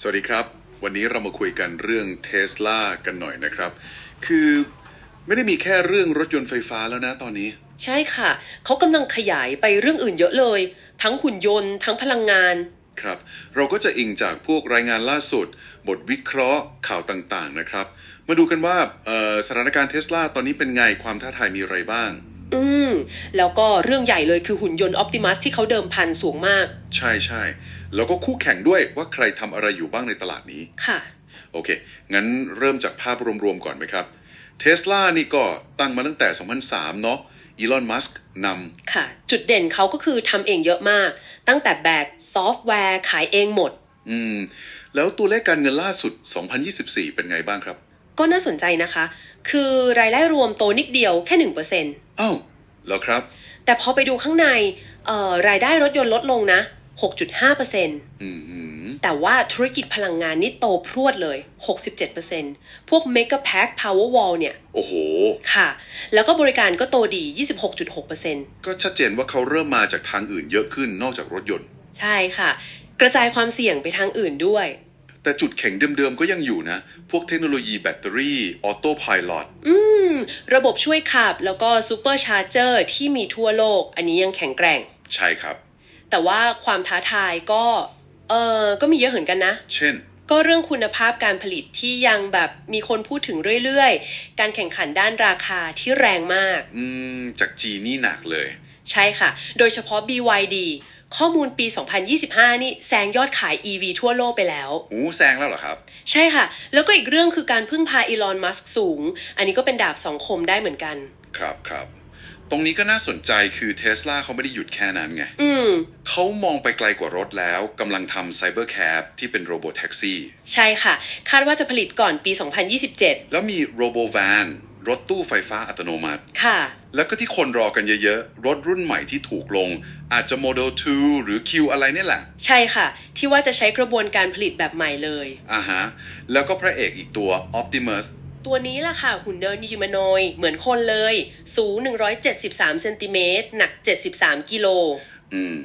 สวัสดีครับ วันนี้เรามาคุยกันเรื่องเทสลากันหน่อยนะครับ คือไม่ได้มีแค่เรื่องรถยนต์ไฟฟ้าแล้วนะตอนนี้ ใช่ค่ะ เขากำลังขยายไปเรื่องอื่นเยอะเลย ทั้งหุ่นยนต์ ทั้งพลังงาน ครับ เราก็จะอิงจากพวกรายงานล่าสุด บทวิเคราะห์ข่าวต่างๆนะครับ มาดูกันว่าเอ่อสถานการณ์เทสลาตอนนี้เป็นไงความท้าทายมีอะไรบ้างอืม แล้วก็เรื่องใหญ่เลยคือหุ่นยนต์อ p ติมัสที่เขาเดิมพันสูงมาก ใช่ใช่ แล้วก็คู่แข่งด้วยว่าใครทำอะไรอยู่บ้างในตลาดนี้ ค่ะ โอเค งั้นเริ่มจากภาพรวมๆก่อนไหมครับเทสลานี่ก็ตั้งมาตั้งแต่ 2003 เนาะอีลอน มัสก์นค่ะ จุดเด่นเขาก็คือทำเองเยอะมาก ตั้งแต่แบกซอฟต์แวร์ขายเองหมดำอืม แล้วตัวเลขการเงินล่าสุด 2024 เป็นไงบ้างครับ ก็น่าสนใจนะคะ คือรายได้รวมโตนิดเดียวแค่หนึ่งเปอร์เซ็นอ้าวแล้วครับ แต่พอไปดูข้างในเอ่อรายได้รถยนต์ลดลงนะ 6.5%เอืมหืมแต่ว่าธุรกิจพลังงานนี่โตพรวดเลย 67%พวก Mega Pack Powerwall เนี่ย โอ้โห ค่ะ แล้วก็บริการก็โตดี 26.6%ก็ชัดเจนว่าเขาเริ่มมาจากทางอื่นเยอะขึ้นนอกจากรถยนต์ ใช่ค่ะ กระจายความเสี่ยงไปทางอื่นด้วย แต่จุดแข็งเดิมๆก็ยังอยู่นะ พวกเทคโนโลยีแบตเตอรี่ ออโต้พายロอืม ระบบช่วยขับ แล้วก็ซูเปอร์ชาร์เจอร์ที่มีทั่วโลก อันนี้ยังแข็งแกร่ง ใช่ครับ แต่ว่าความท้าทายก็เออก็มีเยอะเหมือนกันนะ เช่น ก็เรื่องคุณภาพการผลิตที่ยังแบบมีคนพูดถึงเรื่อยๆ การแข่งขันด้านราคาที่แรงมาก อืม จากจีนนี่หนักเลย ใช่ค่ะ โดยเฉพาะ BYD ข้อมูลปี 2025 นี่แซงยอดขาย EV ทั่วโลกไปแล้วหูแซงแล้วเหรอครับ ใช่ค่ะ แล้วก็อีกเรื่องคือการพึ่งพาอีลอน มัสก์สูง อันนี้ก็เป็นดาบสองคมได้เหมือนกัน ครับครับ ตรงนี้ก็น่าสนใจคือเทสลาเขาไม่ได้หยุดแค่นั้นไงอืมเขามองไปไกลกว่ารถแล้วกำลังทำไซเบอร์แคปที่เป็นโรบอทแท็กซี่ ใช่ค่ะ คาดว่าจะผลิตก่อนปี 2027 แล้วมีโรบอ v วนรถตู้ไฟฟ้าอัตโนมัติ ค่ะ แล้วก็ที่คนรอกันเยอะๆ รถรุ่นใหม่ที่ถูกลง อาจจะ Model 2 หรือ Q อะไรเนี่ยแหละ ใช่ค่ะ ที่ว่าจะใช้กระบวนการผลิตแบบใหม่เลย อ่าฮะ แล้วก็พระเอกอีกตัว Optimus ตัวนี้ล่ะค่ะ หุ่นเดินฮิวแมนอยเหมือนคนเลย สูง 173เซนติเมตรหนัก 73 กิโลอืม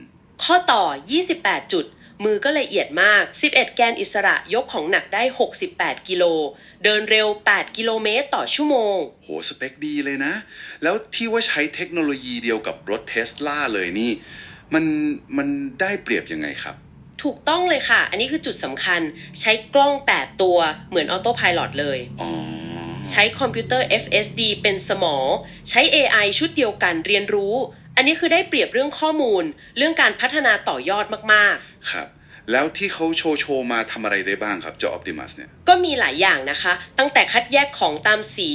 ข้อต่อ 28 จุด มือก็ละเอียดมาก 11 แกนอิสระยกของหนักได้ 68 กิโล เดินเร็ว 8 กิโลเมตรต่อชั่วโมง โห สเปคดีเลยนะ แล้วที่ว่าใช้เทคโนโลยีเดียวกับรถเทสลาเลยนี่ มันมันได้เปรียบยังไงครับ ถูกต้องเลยค่ะ อันนี้คือจุดสำคัญใช้กล้อง 8 ตัวเหมือนออโต้พายロเลยอ๋อใช้คอมพิวเตอร์ FSD เป็นสมองใช้ AI ชุดเดียวกันเรียนรู้ อันนี้คือได้เปรียบเรื่องข้อมูล เรื่องการพัฒนาต่อยอดมากครับ แล้วที่เขาโชว์โชว์มาทำอะไรได้บ้างครับเจ้า Optimus เนี่ยๆก็มีหลายอย่างนะคะ ตั้งแต่คัดแยกของตามสี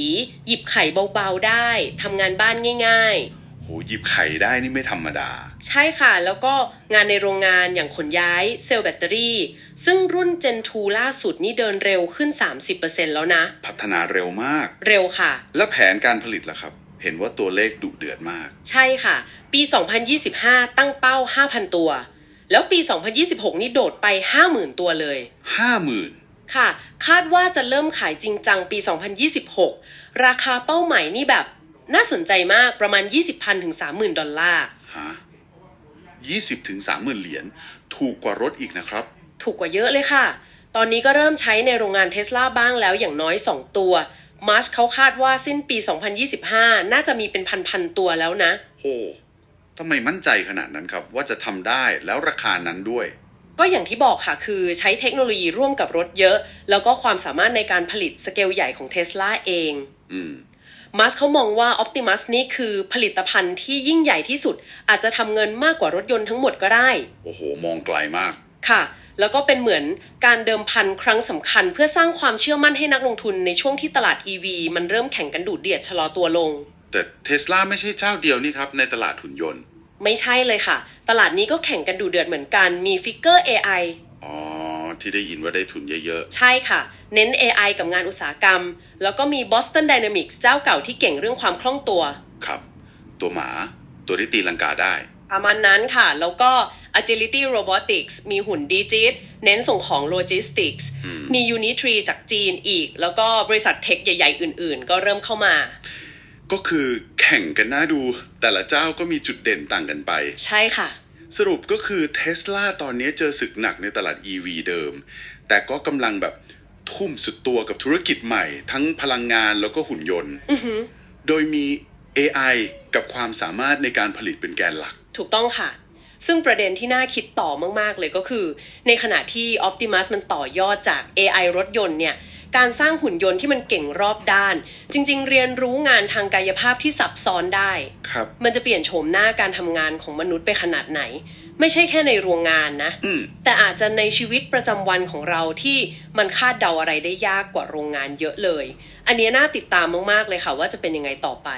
หยิบไข่เบาๆได้ทำงานบ้านง่าย โหหยิบไข่ได้นี่ไม่ธรรมดาๆใช่ค่ะ แล้วก็งานในโรงงานอย่างขนย้ายเซลล์แบตเตอรี่ ซึ่งรุ่น Gen 2 ล่าสุดนี่เดินเร็วขึ้น 30%แล้วนะ พัฒนาเร็วมาก เร็วค่ะ แล้วแผนการผลิตล่ะครับ เห็นว่าตัวเลขดุเดือดมาก ใช่ค่ะ ปี 2025 ตั้งเป้า 5,000 ตัว แล้วปี 2026 นี่โดดไป 50,000 ตัวเลยห้าหมื่นค่ะ คาดว่าจะเริ่มขายจริงจังปี 2026 ราคาเป้าหมายนี่แบบ น่าสนใจมากประมาณ 20,000ถึง30,000 ดอลลาร์ฮะยี่สิบถึงสามหมื่นเหรียญถูกกว่ารถอีกนะครับ ถูกกว่าเยอะเลยค่ะ ตอนนี้ก็เริ่มใช้ในโรงงานเทสลาบ้างแล้วอย่างน้อย 2 ตัวมาร์ชเขาคาดว่าสิ้นปี 2025 น่าจะมีเป็นพันๆตัวแล้วนะ โหทำไมมั่นใจขนาดนั้นครับ ว่าจะทำได้แล้วราคานั้นด้วย ก็อย่างที่บอกค่ะคือใช้เทคโนโลยีร่วมกับรถเยอะ แล้วก็ความสามารถในการผลิตสเกลใหญ่ของเท s l a เอง อืม มัสเขามองว่า Optimus นี่คือผลิตภัณฑ์ที่ยิ่งใหญ่ที่สุด อาจจะทำเงินมากกว่ารถยนต์ทั้งหมดก็ได้ โอ้โห มองไกลมาก ค่ะ แล้วก็เป็นเหมือนการเดิมพันครั้งสำคัญ เพื่อสร้างความเชื่อมั่นให้นักลงทุนในช่วงที่ตลาด EV มันเริ่มแข่งกันดูดเดือดชะลอตัวลง แต่เทสลาไม่ใช่เจ้าเดียวนี่ครับในตลาดหุ่นยนต์ ไม่ใช่เลยค่ะ ตลาดนี้ก็แข่งกันดูเดือดเหมือนกัน มีฟิกเกอร์ AI อ๋อ ที่ได้ยินว่าได้ทุนเยอะใช่ค่ะ เน้น AI กับงานอุตสาหกรรม แล้วก็มี Boston Dynamics เจ้าเก่าที่เก่งเรื่องความคล่องตัวๆครับ ตัวหมาตัวที่ตีลังกาได้ ประมาณนั้นค่ะ แล้วก็ Agility Robotics มีหุ่นดีจิตเน้นส่งของ Logistics อืมมี Unitree จากจีนอีก แล้วก็บริษัทเทคใหญ่ ๆ อื่น ๆ ก็เริ่มเข้ามา ก็คือแข่งกันน่าดูแต่ละเจ้าก็มีจุดเด่นต่างกันไป ใช่ค่ะ สรุปก็คือเท s l a ตอนนี้เจอศึกหนักในตลาด EV เดิม แต่ก็กำลังแบบทุ่มสุดตัวกับธุรกิจใหม่ ทั้งพลังงานแล้วก็หุ่นยนต์อือหือโดยมี AI กับความสามารถในการผลิตเป็นแกนหลัก ถูกต้องค่ะ ซึ่งประเด็นที่น่าคิดต่อมาก ๆ เลยก็คือ ในขณะที่ Optimus มันต่อยอดจาก AI รถยนต์เนี่ย การสร้างหุ่นยนต์ที่มันเก่งรอบด้าน จริง ๆ เรียนรู้งานทางกายภาพที่ซับซ้อนได้ ครับ มันจะเปลี่ยนโฉมหน้าการทำงานของมนุษย์ไปขนาดไหน ไม่ใช่แค่ในโรงงานนะ อืม แต่อาจจะในชีวิตประจำวันของเราที่มันคาดเดาอะไรได้ยากกว่าโรงงานเยอะเลย อันนี้น่าติดตามมากๆเลยค่ะว่าจะเป็นยังไงต่อไป